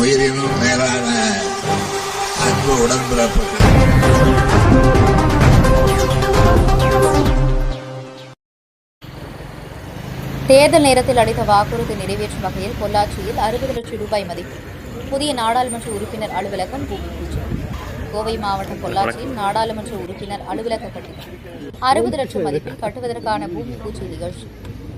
உயிரினும் மேலான அன்பு உடன்பிறப்புகள். தேர்தல் நேரத்தில் அளித்த வாக்குறுதி நிறைவேற்றும் வகையில் பொள்ளாச்சியில் அறுபது லட்சம் ரூபாய் மதிப்பு. புதிய நாடாளுமன்ற உறுப்பினர் அலுவலகம் பூமி பூஜை கோவை மாவட்டம் பொள்ளாச்சியில் நாடாளுமன்ற உறுப்பினர் அலுவலக கட்டிடம். அறுபது லட்சம் மதிப்பில் கட்டுவதற்கான பூமி பூஜை நிகழ்ச்சி.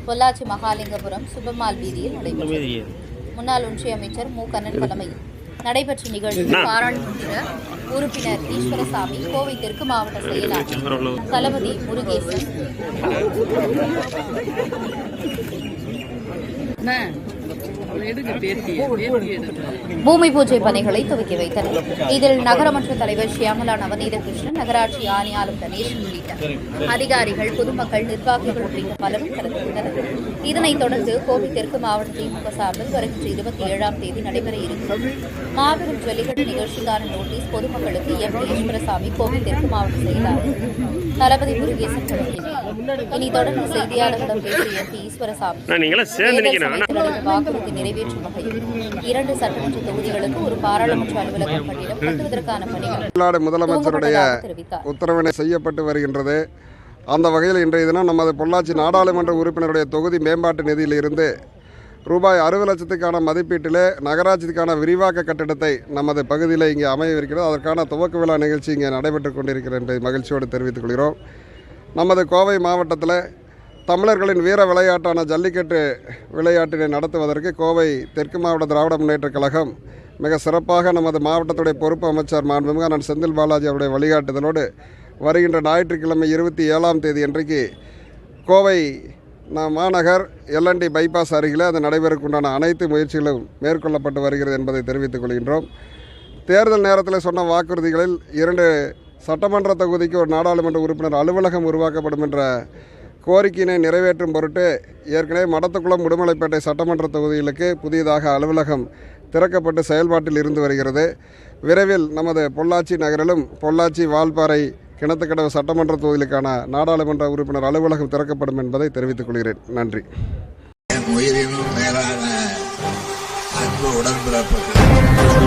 பொள்ளாச்சி மகாலிங்கபுரம் சுபமால் வீதியில் நடைபெற்றது. முன்னாள் ஒன்றிய அமைச்சர் மு. கண்ணன் தலைமையில் நடைபெற்ற நிகழ்ச்சியில் பாராளுமன்ற உறுப்பினர் ஈஸ்வரசாமி கோவை தெற்கு மாவட்ட செயலாளர் தளபதி முருகேசன். பூமி பூஜை பணிகளை துவக்கி வைத்தனர். இதில் நகரமன்ற தலைவர் ஷியாமலா நவநீத கிருஷ்ணன் நகராட்சி ஆணையாளர் கணேசன் உள்ளிட்ட அதிகாரிகள் பொதுமக்கள் நிர்வாகிகள் உள்ளிட்ட பலரும் கலந்து கொண்டனர். இதனைத் தொடர்ந்து கோவை தெற்கு மாவட்ட திமுக சார்பில் வருகின்ற இருபத்தி ஏழாம் தேதி நடைபெற இருக்கும் மாபெரும் ஜல்லிக்கட்டு நிகழ்ச்சிக்கான நோட்டீஸ் பொதுமக்களுக்கு எம். பி ஈஸ்வரசாமி கோவை தெற்கு மாவட்ட செயலாளர் தளபதி முருகேசன் வழங்கினார் இனி தொடர்ந்து செய்தியாளர்களிடம் பேசிய எம் பி ஈஸ்வரசாமி நீங்களாம் நிறைவேற்றும் வகையில் இரண்டு சட்டமன்ற தொகுதிகளுக்கு ஒரு பாராளுமன்ற அலுவலகம் கட்டிடம் கட்டுவதற்கான பணிகள் தமிழ்நாடு முதலமைச்சருடைய உத்தரவினை செய்யப்பட்டு வருகின்றது. அந்த வகையில் இன்றைய தினம் நமது பொள்ளாச்சி நாடாளுமன்ற உறுப்பினருடைய தொகுதி மேம்பாட்டு நிதியிலிருந்து ரூபாய் அறுபது லட்சத்துக்கான மதிப்பீட்டிலே நகராட்சிக்கான விரிவாக்க கட்டிடத்தை நமது பகுதியில் இங்கே அமையவிருக்கிறது. அதற்கான துவக்க விழா நிகழ்ச்சி இங்கே நடைபெற்றுக் கொண்டிருக்கிறது என்பதை மகிழ்ச்சியோடு தெரிவித்துக் கொள்கிறோம். நமது கோவை மாவட்டத்தில் தமிழர்களின் வீர விளையாட்டான ஜல்லிக்கட்டு விளையாட்டினை நடத்துவதற்கு கோவை தெற்கு மாவட்ட திராவிட முன்னேற்றக் கழகம் மிக சிறப்பாக நமது மாவட்டத்துடைய பொறுப்பு அமைச்சர் மாண்புமிகு நான் செந்தில் பாலாஜி அவருடைய வழிகாட்டுதலோடு வருகின்ற ஞாயிற்றுக்கிழமை இருபத்தி ஏழாம் தேதி அன்றைக்கு கோவை நம் மாநகர் எல்என்டி பைபாஸ் அருகில் அது நடைபெறக்குண்டான அனைத்து முயற்சிகளும் மேற்கொள்ளப்பட்டு வருகிறது என்பதை தெரிவித்துக் கொள்கின்றோம். தேர்தல் நேரத்தில் சொன்ன வாக்குறுதிகளில் இரண்டு சட்டமன்ற தொகுதிக்கு ஒரு நாடாளுமன்ற உறுப்பினர் அலுவலகம் உருவாக்கப்படும் என்ற கோரிக்கையினை நிறைவேற்றும் பொருட்டு ஏற்கனவே மடத்துக்குளம் உடுமலைப்பேட்டை சட்டமன்ற தொகுதிகளுக்கு புதியதாக அலுவலகம் திறக்கப்பட்டு செயல்பாட்டில் இருந்து வருகிறது. விரைவில் நமது பொள்ளாச்சி நகரிலும் பொள்ளாச்சி வால்பாறை கிணத்துக்கடவு சட்டமன்ற தொகுதிகளுக்கான நாடாளுமன்ற உறுப்பினர் அலுவலகம் திறக்கப்படும் என்பதை தெரிவித்துக் கொள்கிறேன். நன்றி. உயிரினும் மேலான அன்பு உடன்பிறப்புகள்